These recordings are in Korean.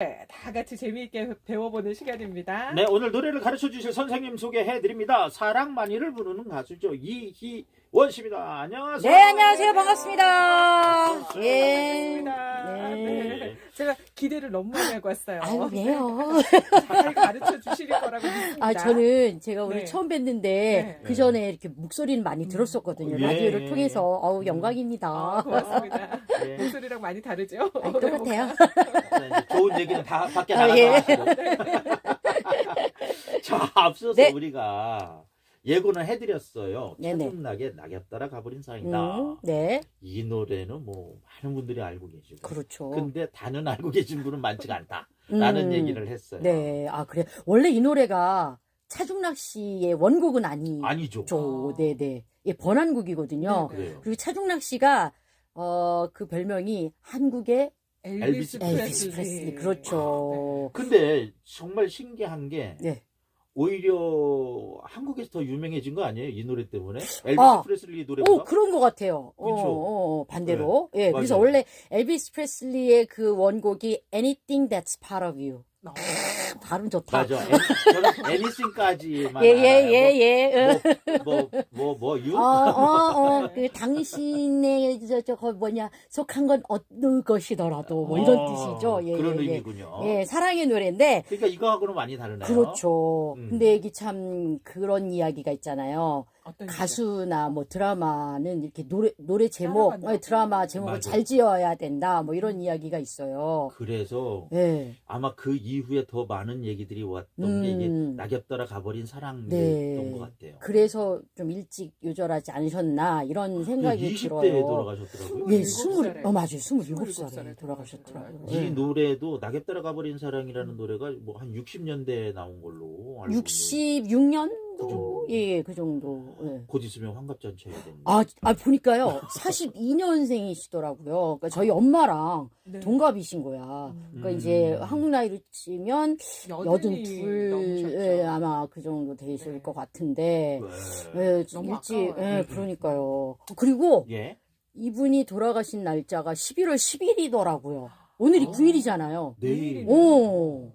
네, 다 같이 재미있게 배워보는 시간입니다. 네, 오늘 노래를 가르쳐 주실 선생님 소개해 드립니다. 사랑만이를 부르는 가수죠. 이희 원 씨입니다. 안녕하세요. 네, 안녕하세요. 반갑습니다. 예. 반갑습니다. 네. 네. 제가 기대를 너무 많이 하고 왔어요. 아유, 왜요? 잘 가르쳐 주실 거라고 믿습니다. 아, 저는 제가 오늘 네. 처음 뵀는데, 네. 그 전에 이렇게 목소리는 많이 들었었거든요. 예. 라디오를 통해서. 어우, 영광입니다. 아, 고맙습니다. 네. 목소리랑 많이 다르죠? 아, 똑같아요. 좋은 얘기는 다 밖에 아, 나가서 예. 하시고. 자, 앞서서 네. 우리가 예고는 해드렸어요. 네네. 차분하게 낙엽 따라 가버린 사랑이다. 음, 네. 이 노래는 뭐 많은 분들이 알고 계시고. 그렇죠. 근데 다는 알고 계신 분은 많지가 않다. 라는 음, 얘기를 했어요. 네. 아, 그래. 원래 이 노래가 차중락 씨의 원곡은 아니죠. 아니죠. 네네. 예, 번안곡이거든요. 네. 그리고 차중락 씨가, 어, 그 별명이 한국의 엘비스 엘비스 프레슬리. 그렇죠. 근데 정말 신기한 게 네. 오히려 한국에서 더 유명해진 거 아니에요? 이 노래 때문에? 엘비스 아. 프레슬리 노래보다? 오, 그런 것 같아요. 어? 어, 어, 반대로. 예, 그래서 맞아요. 원래 엘비스 프레슬리의 그 원곡이 Anything That's Part of You. 어, 발음 좋다. 맞아. 애, 저는 애니싱까지만 예, 예, 예, 예. 뭐, 뭐, 뭐, 뭐, 유? 어, 어, 어, 그 당신의 저, 저, 거 뭐냐, 속한 건 어느 것이더라도 뭐 이런 어, 뜻이죠. 예, 그런 예, 예. 의미군요. 예, 사랑의 노래인데, 그러니까 이거하고는 많이 다르네요. 그렇죠. 음. 근데 이게 참 그런 이야기가 있잖아요. 어떤 가수나 뭐 드라마는 이렇게 노래 노래 제목, 따라간다고. 어, 드라마 제목을 맞아요. 잘 지어야 된다. 뭐 이런 이야기가 있어요. 그래서 예. 아마 그 이후에 더 많은 얘기들이 왔던 음. 게 이게 낙엽 따라 가버린 사랑이었던 네. 것 같아요. 그래서 좀 일찍 요절하지 않으셨나 이런 생각이 20대에 들어요. 돌아가셨더라고요. 예, 27 스물. 어, 맞아요. 스물일곱 27 살에 살에 돌아가셨더라고요. 돌아가셨더라고요. 이 예. 노래도 낙엽 따라 가버린 사랑이라는 노래가 뭐 한 60년대에 나온 걸로 알고 있는데 66년도? 예, 예, 그 정도. 예. 곧 있으면 환갑잔치 해야 됩니다. 아, 아, 보니까요. 42년생이시더라고요. 그러니까 저희 엄마랑 네. 동갑이신 거야. 그러니까 음. 이제 한국 나이로 치면 여든 여든이 둘, 넘으셨죠. 예, 아마 그 정도 되실 네. 것 같은데. 네. 예, 너무 일찍, 아까워요. 예, 그러니까요. 그리고 예. 이분이 돌아가신 날짜가 11월 10일이더라고요. 오늘이 어. 9일이잖아요. 내일. 오.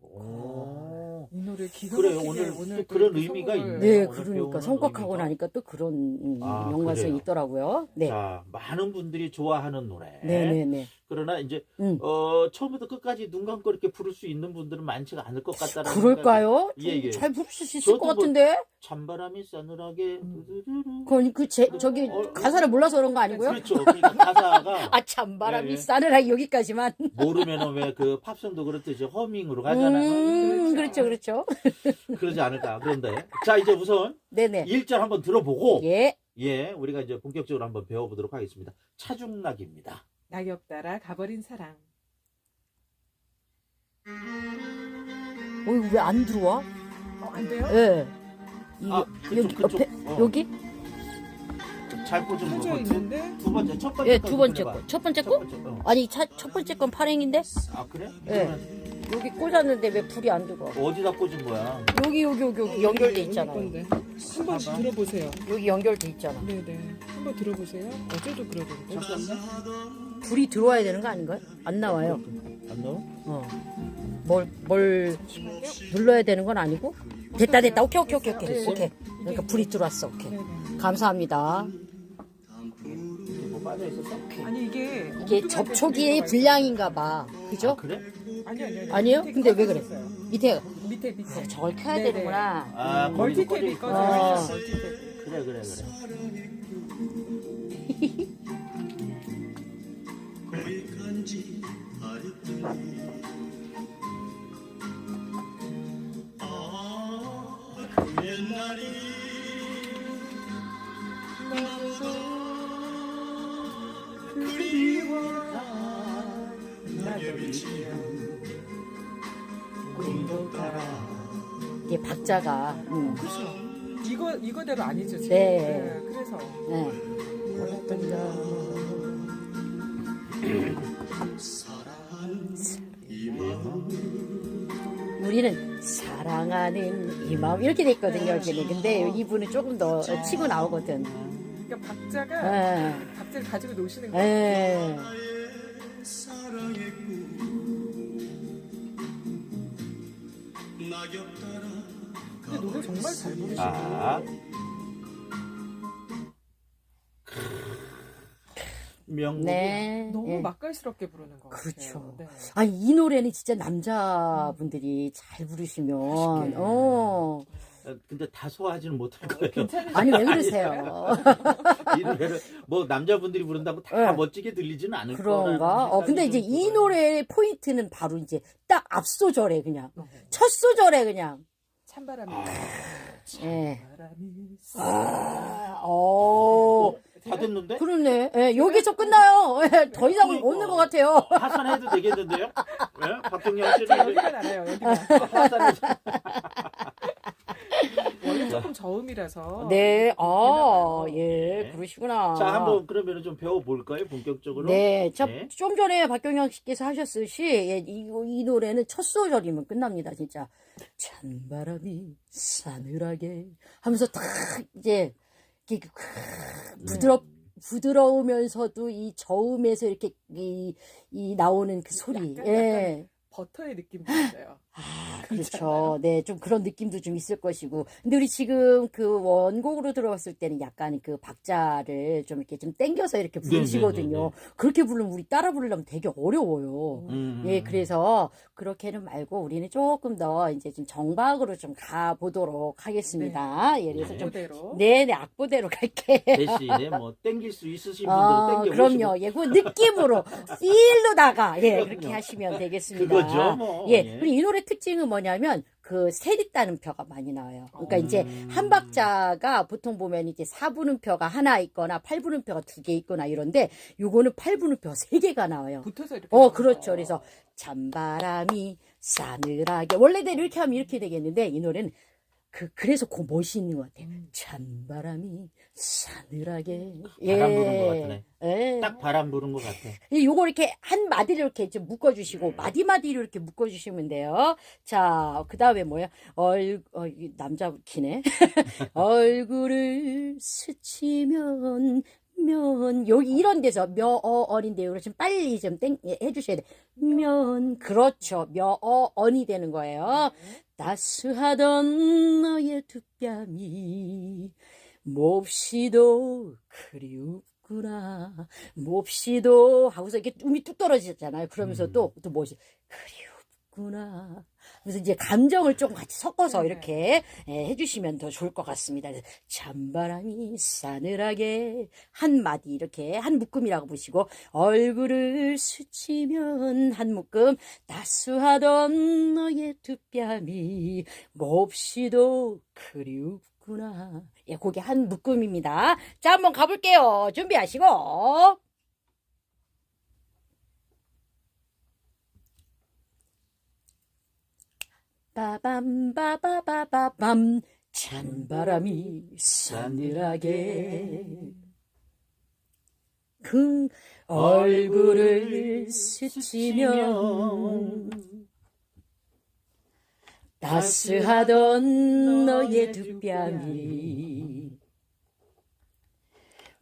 오. 이 노래 기가 그래요. 막히게 오늘 또 그런 그 의미가 선곡을- 있네요. 네, 오늘 그러니까 배우는 성곽하고 의미가. 나니까 또 그런 음, 아, 연관성이 그래요? 있더라고요. 네. 자, 많은 분들이 좋아하는 노래. 네, 네, 네. 그러나 이제 음. 어, 처음부터 끝까지 눈 감고 이렇게 부를 수 있는 분들은 많지가 않을 것 같다라는 그럴까요? 생각이- 예, 예. 잘 부르실 수 있을 저도 것 뭐- 같은데? 찬바람이 싸늘하게 음. 두두두두. 그건 그 제, 저기 어, 가사를 몰라서 그런 거 아니고요? 그렇죠. 그러니까 가사가 아, 참바람이 예, 예. 싸늘하게 여기까지만. 모르면은 왜그 팝송도 그렇듯이 허밍으로 가잖아요. 음, 그렇죠, 그렇죠. 그렇죠. 그러지 않을까. 그런데 자 이제 우선 네네. 1절 한번 들어보고 예. 예, 우리가 이제 본격적으로 한번 배워보도록 하겠습니다. 차중락입니다. 낙엽 따라 가버린 사랑. 어, 이거 왜안 들어와? 어, 안 돼요? 예. 이, 아, 그쪽, 여기 그쪽. 옆에, 어. 여기? 잘 꽂은 거. 있는데 두 번째, 첫 번째. 예, 거 두 번째. 거. 첫 번째 첫 거? 번째 거. 아니, 차, 첫 번째 건 파랭인데? 아, 그래? 예. 그러면 여기 꽂았는데 왜 불이 안 들어와? 어디다 꽂은 거야? 여기, 여기, 여기, 여기 연결돼 있잖아요. 건데. 한번 봐봐. 들어보세요. 여기 연결돼 있잖아. 네네. 한 번 들어보세요. 어제도 그러던데. 잠깐만. 불이 들어와야 되는 거 아닌가요? 안 나와요. 안 넣어? 어. 뭘, 뭘 눌러야 되는 건 아니고? 됐다, 됐다. 오케이, 오케이, 오케이, 오케이. 네. 오케이. 그러니까 불이 들어왔어. 오케이. 네네. 감사합니다. 뭐 빠져 있었어? 아니 이게 이게 들어가 불량인가 봐. 아, 그죠? 그래? 있어요. 아니 아니 아니. 아니에요? 밑에 근데 왜 그래? 밑에 밑에 밑에. 저걸 켜야 네네. 되는구나. 아, 거기도 꺼져 멀티탭이 있구나. 꺼져 아. 있어요. 멀티탭. 그래, 그래, 그래. 박자가. 음. 그렇죠. 이거 이거대로 아니죠 지금. 네. 그래서 네. 우리는 사랑하는 이 마음 이렇게 돼 있거든요 여기는 근데 이분은 조금 더 치고 나오거든 그러니까 박자가 예. 박자를 가지고 노시는 거예요. 예. 노래 정말 잘 부르시고 자. 명곡. 네. 너무 예. 맛깔스럽게 부르는 것 그렇죠. 같아요. 네. 아, 이 노래는 진짜 남자분들이 잘 부르시면. 어. 어, 근데 다 소화하지는 못할 거예요. 괜찮으세요? 아니, 왜 그러세요? 이 노래를 뭐 남자분들이 부른다고 다 네. 멋지게 들리지는 않을 그런가? 거라는 어, 근데 생각이 이제 좀 이 들어요. 노래의 포인트는 바로 이제 딱 앞소절에 그냥, 어, 첫 소절에 그냥, 찬바람이 예. 찬바람이 아, 어. 다 됐는데? 그렇네. 예, 여기서 끝나요. 예, 더 이상 그러니까. 없는 것 같아요. 하산해도 되겠는데요? 예? 박정영 저 씨는 알아요. 여기만. 하산해서 원래 조금 저음이라서 네, 아, 되나 봐요. 예, 네. 그러시구나. 자 한번 그러면 좀 배워볼까요? 본격적으로. 네, 저, 네. 좀 전에 박경영 씨께서 하셨듯이, 예, 이, 이 노래는 첫 소절이면 끝납니다, 진짜. 찬바람이 싸늘하게 하면서 탁, 이제, 이렇게 크- 부드럽, 부드러우면서도 이 저음에서 이렇게, 이, 이 나오는 그 소리. 약간, 예. 버터의 느낌도 있어요. 아. 그렇죠. 네, 좀 그런 느낌도 좀 있을 것이고. 근데 우리 지금 그 원곡으로 들어갔을 때는 약간 그 박자를 좀 이렇게 좀 땡겨서 이렇게 부르시거든요. 네네네네. 그렇게 부르면 우리 따라 부르려면 되게 어려워요. 음. 예, 그래서 그렇게는 말고 우리는 조금 더 이제 좀 정박으로 좀 가보도록 하겠습니다. 예, 그래서 좀. 그대로. 네 네, 악보대로 갈게. 대신에 뭐 땡길 수 있으신 분들은 아, 땡겨 그럼요. 예, 그 느낌으로, 필로다가, 예, 그렇게 그럼요. 하시면 되겠습니다. 그거 죠, 뭐. 예, 예. 그리고 이 노래 특징은 뭐냐면, 그, 세리따는 표가 많이 나와요. 그러니까 음. 이제, 한 박자가 보통 보면 이제 4분음표가 하나 있거나 8분음표가 두 개 있거나 이런데, 요거는 8분음표가 세 개가 나와요. 붙어서 이렇게. 어, 나와요. 그렇죠. 그래서, 찬바람이 싸늘하게. 원래대로 이렇게 하면 이렇게 되겠는데, 이 노래는 그, 그래서 그 멋이 있는 것 같아요. 음. 찬바람이 싸늘하게. 바람 부는 것 같네. 예. 딱 바람 부는 것 같아. 이 요거 이렇게 한 마디를 이렇게 좀 묶어주시고, 마디 마디로 이렇게 묶어주시면 돼요. 자, 그 다음에 뭐야? 얼, 어, 이 남자 키네. 얼굴을 스치면, 면, 여기 이런 데서 며, 어, 어인데요. 그래서 좀 빨리 좀 땡, 예, 해주셔야 돼. 면, 그렇죠. 며, 어, 언이 되는 거예요. 따스하던 너의 두 뺨이 몹시도 그리웠구나 몹시도 하고서 이렇게 음이 뚝 떨어지잖아요 그러면서 음. 또또 뭐지 그리웠구나 그래서 이제 감정을 조금 같이 섞어서 네네. 이렇게 예, 해주시면 더 좋을 것 같습니다 그래서 찬바람이 싸늘하게 한 마디 이렇게 한 묶음이라고 보시고 얼굴을 스치면 한 묶음 따스하던 너의 두 뺨이 몹시도 그리웠구나. 예, 그게 한 묶음입니다. 자, 한번 가볼게요. 준비하시고. 빠밤바바바바밤 찬바람이 싸늘하게. 그 얼굴을 스치면 따스하던 너의 두 뺨이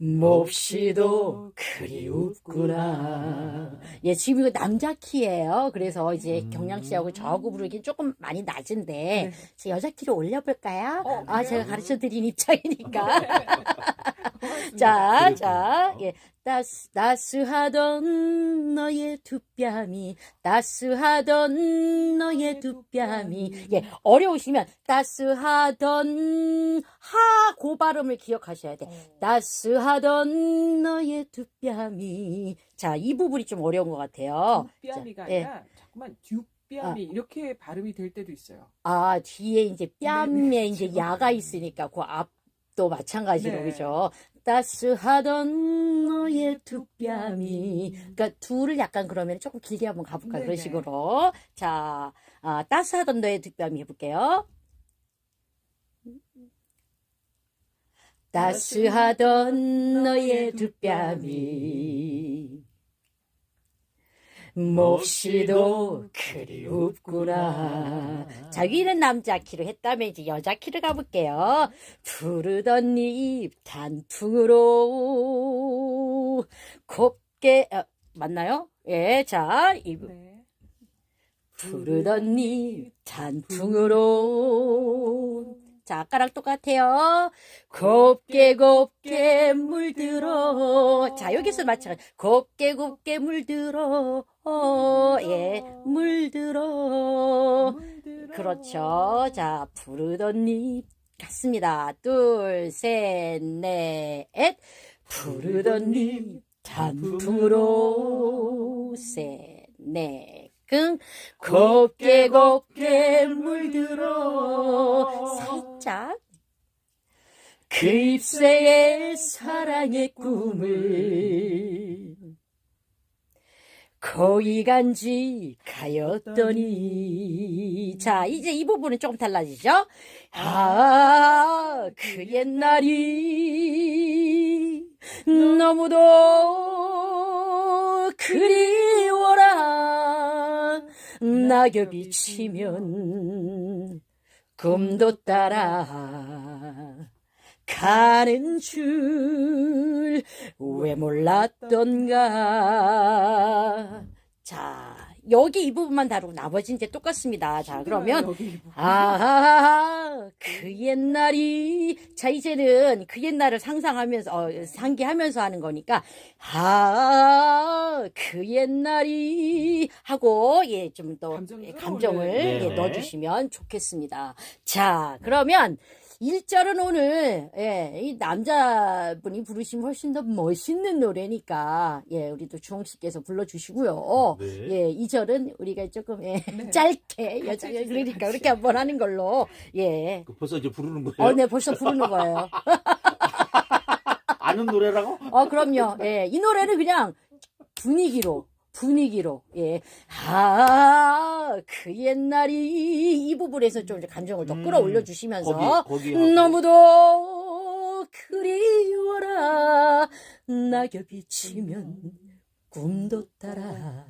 몹시도 그리웠구나. 예, 지금 이거 남자 키예요. 그래서 이제 음. 경량 씨하고 저하고 부르기 조금 많이 낮은데 네. 제 여자 키로 올려볼까요? 어, 아, 그래요? 제가 가르쳐 드린 입장이니까. 자. 자, 예. 따스, 따스하던 너의 두 뺨이, 따스하던 너의 두 뺨이. 예, 어려우시면, 따스하던, 하, 고 발음을 기억하셔야 돼. 어. 따스하던 너의 두 뺨이. 자, 이 부분이 좀 어려운 것 같아요. 뒷뺨이가 자, 예. 아니라 자꾸만 뒷뺨이 이렇게 발음이 될 때도 있어요. 아, 뒤에 이제 뺨에 네, 네, 이제. 야가 있으니까 그 앞도 마찬가지로 네. 그죠? 따스하던 너의 두 뺨이. 그러니까 둘을 약간 그러면 조금 길게 한번 가볼까 네, 그런 네. 식으로. 자, 아, 따스하던 너의 두 뺨이 해볼게요. 따스하던 너의 두 뺨이 몹시도 그리웠구나. 자, 위는 남자 키로 했다면 이제 여자 키로 가볼게요. 푸르던 잎 단풍으로. 곱게, 어, 맞나요? 예, 자, 이, 네. 부르던 잎 단풍으로. 자 아까랑 똑같아요. 곱게 곱게 물들어. 자 여기서 마찬가지 곱게 곱게 물들어 어, 예 물들어 물들어. 그렇죠. 자, 부르던 잎 같습니다. 둘, 셋, 넷. 부르던 잎 단풍으로 셋, 넷. 끙 곱게 곱게 물들어 살짝 그 잎새에 사랑의 꿈을 거기 간지 가였더니. 자 이제 이 부분은 조금 달라지죠? 아 그 옛날이 너무도 그리워라. 낙엽이 치면 꿈도 따라 가는 줄 왜 몰랐던가. 자, 여기 이 부분만 다루고 나머지 이제 똑같습니다. 자, 그러면. 아, 그 옛날이 자 이제는 그 옛날을 상상하면서 어, 상기하면서 하는 거니까 아, 그 옛날이 하고 예 좀 더 감정을 예. 넣어주시면 좋겠습니다. 자, 그러면 1절은 오늘 예, 이 남자분이 부르시면 훨씬 더 멋있는 노래니까 예, 우리도 주홍 씨께서 불러주시고요. 네. 예, 2절은 우리가 조금 예, 네. 짧게 여자 같이 그러니까. 그렇게 한번 하는 걸로 예. 그 벌써 이제 부르는 거예요? 어, 네, 벌써 부르는 거예요. 아는 노래라고? 어, 그럼요. 예, 이 노래는 그냥 분위기로, 분위기로, 예. 아, 그 옛날이 이 부분에서 좀 이제 감정을 더 음, 끌어올려 주시면서 거기, 거기 하고. 너무도 그리워라 낙엽이 치면 꿈도 따라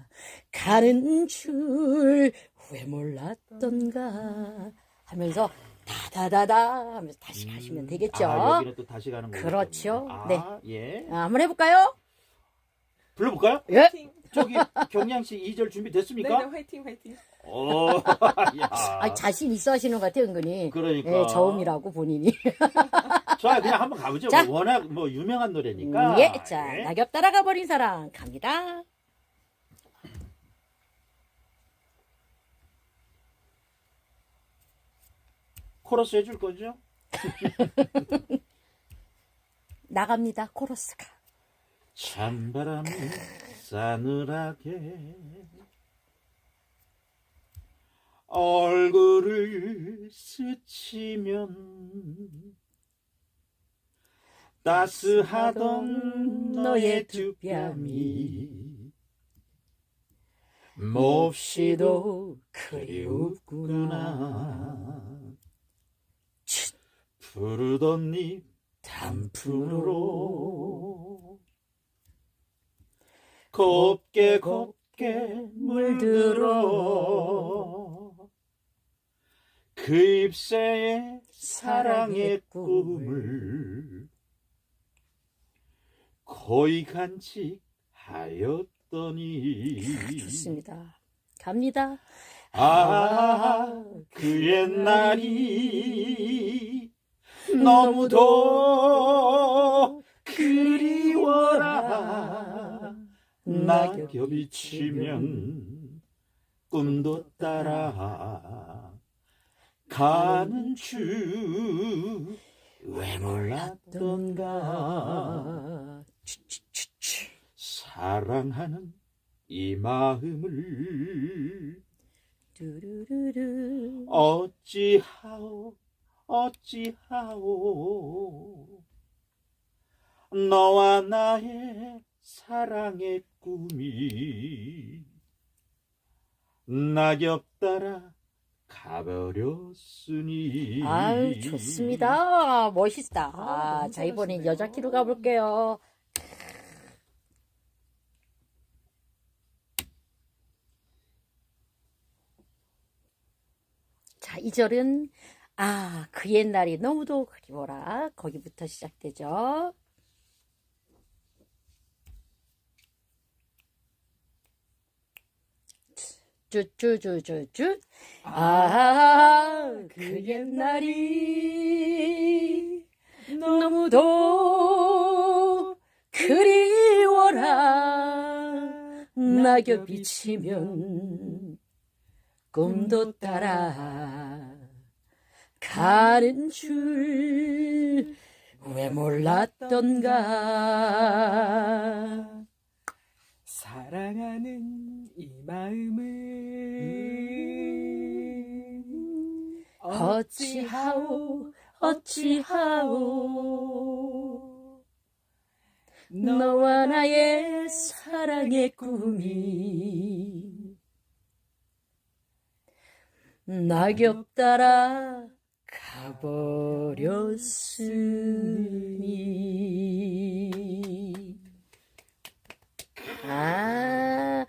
가는 줄 왜 몰랐던가 하면서 다다다다 하면서 다시 가시면 되겠죠. 아, 여기는 또 다시 가는 거예요. 그렇죠. 아, 네. 예. 아, 한번 해볼까요? 불러볼까요? 예. 화이팅. 저기 경량 씨 2절 네, 네, 준비됐습니까? 화이팅, 화이팅. 오, 야. 아, 자신 있어 하시는 것 같아요, 은근히. 그러니까. 예, 저음이라고 본인이. 자, 그냥 한번 가보죠. 자. 뭐 워낙 뭐 유명한 노래니까. 예, 자, 예. 낙엽 따라가 버린 사랑 갑니다. 코러스 해줄 거죠? 나갑니다, 코러스가. 찬바람이 싸늘하게 얼굴을 스치면 따스하던 너의 두 뺨이 몹시도 그리웠구나. 부르던 잎 단풍으로 곱게 곱게 물들어 그 잎새에 사랑의 꿈을 거의 간직하였더니 좋습니다. 갑니다. 아, 그 옛날이 너무도 그리워라 낙엽이 치면 꿈도 따라 가는 줄 왜 몰랐던가. 사랑하는 이 마음을 두루루루. 어찌하오 어찌하오 너와 나의 사랑의 꿈이 낙엽 따라 가버렸으니 아유, 좋습니다. 멋있다. 아, 너무 자, 이번엔. 여자 키로 가볼게요. 자, 이절은 아, 그 옛날이 너무도 그리워라. 거기부터 시작되죠. 쭈쭈쭈쭈쭈. 아, 그 옛날이 너무도 그리워라. 낙엽이 치면 꿈도 따라 가는 줄 왜 몰랐던가. 사랑하는 이 마음을 어찌하오 어찌하오? 너와 나의 사랑의 꿈이 낙엽 따라 가버렸으니. 아,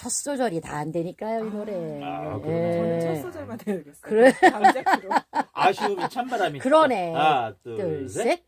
첫 소절이 다 안 되니까요, 이 노래. 아, 그러네. 예. 저는 첫 소절만 해야겠어요. 그래. 아쉬움이 찬바람이. 그러네. 하나, 둘, 둘, 셋. 셋.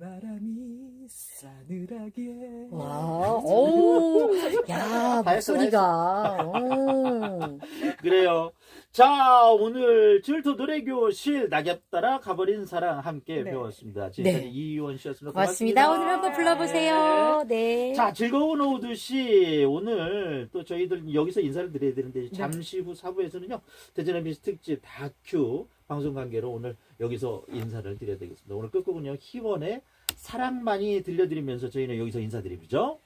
바람이 싸늘하게 와, 오, 야, 다 했어, 목소리가. 오. 그래요. 자, 오늘 질투 노래 교실 낙엽 따라 가버린 사랑 함께 네. 배웠습니다. 지금까지 네. 이유원 씨였습니다. 고맙습니다. 오늘 한번 불러보세요. 네. 자, 즐거운 오후 2시 오늘 또 저희들 여기서 인사를 드려야 되는데 네. 잠시 후 4부에서는요. 대전의 미스 특집 다큐 방송 관계로 오늘 여기서 인사를 드려야 되겠습니다. 오늘 끝곡은요. 희원의 사랑만이 들려드리면서 저희는 여기서 인사드리죠.